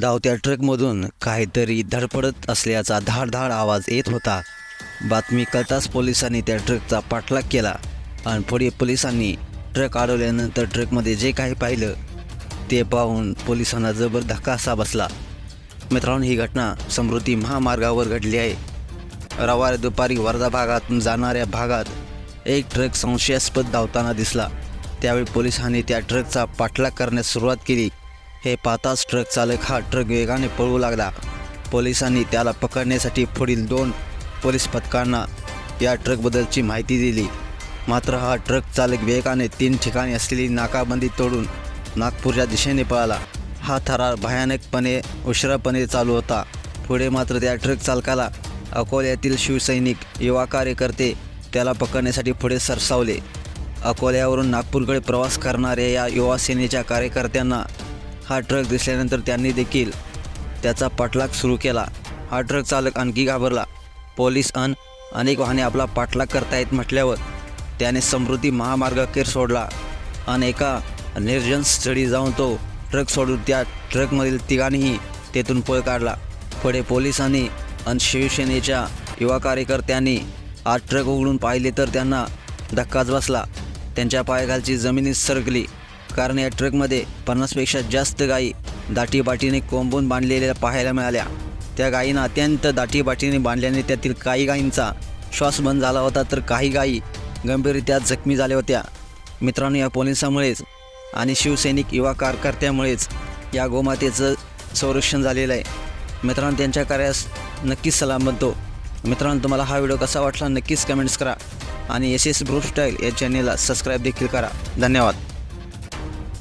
धावत्या ट्रकमधून काहीतरी धडपडत असल्याचा धाडधाड आवाज येत होता. बातमी कळताच पोलिसांनी त्या ट्रकचा पाठलाग केला आणि पुढे पोलिसांनी ट्रक अडवल्यानंतर ट्रकमध्ये जे काही पाहिलं ते पाहून पोलिसांना जबर धक्का असा बसला. मित्रांनो ही घटना समृद्धी महामार्गावर घडली आहे. रविवारी दुपारी वर्धा भागातून जाणाऱ्या भागात एक ट्रक संशयास्पद धावताना दिसला. त्यावेळी पोलिसांनी त्या ट्रकचा पाठलाग करण्यास सुरुवात केली. हे पाहताच ट्रक चालक हा ट्रक वेगाने पळू लागला. पोलिसांनी त्याला पकडण्यासाठी पुढील दोन पोलीस पथकांना या ट्रकबद्दलची माहिती दिली. मात्र हा ट्रक चालक वेगाने तीन ठिकाणी असलेली नाकाबंदी तोडून नागपूरच्या दिशेने पळाला. हा थरार भयानकपणे उशिरापणे चालू होता. पुढे मात्र त्या ट्रक चालकाला अकोल्यातील शिवसैनिक युवा कार्यकर्ते त्याला पकडण्यासाठी पुढे सरसावले. अकोल्यावरून नागपूरकडे प्रवास करणाऱ्या या युवा सेनेच्या कार्यकर्त्यांना हा ट्रक दिसल्यानंतर त्यांनी देखील त्याचा पाठलाग सुरू केला. हा ट्रक चालक आणखी घाबरला. पोलीस अन अनेक वाहने आपला पाठलाग करतायत म्हटल्यावर त्याने समृद्धी महामार्गाखेर सोडला आणि एका निर्जन स्थळी जाऊन तो ट्रक सोडून त्या ट्रकमधील तिघांनीही तेथून पळ काढला. पुढे पोलिसांनी आणि शिवसेनेच्या युवा कार्यकर्त्यांनी आज ट्रक उघडून पाहिले तर त्यांना धक्काच बसला. त्यांच्या पायाखालची जमिनीत सरकली. कारण या ट्रकमध्ये पन्नासपेक्षा जास्त गायी दाटीबाटीने कोंबून बांधलेल्या पाहायला मिळाल्या. त्या गायींना अत्यंत दाटीबाटीने बांधल्याने त्यातील काही गायींचा श्वास बंद झाला होता तर काही गायी गंभीररित्या जखमी झाल्या होत्या. मित्रांनो या पोलिसामुळेच आणि शिवसैनिक युवा कार्यकर्त्यामुळेच या गोमातेचं संरक्षण झालेलं आहे. मित्रांनो त्यांच्या कार्यास नक्कीच सलाम बनतो मित्रांनो तुम्हाला हा व्हिडिओ कसा वाटला नक्कीच कमेंट्स करा आणि एस एस ग्रुप स्टाईल या चॅनेलला सबस्क्राईब देखील करा. धन्यवाद.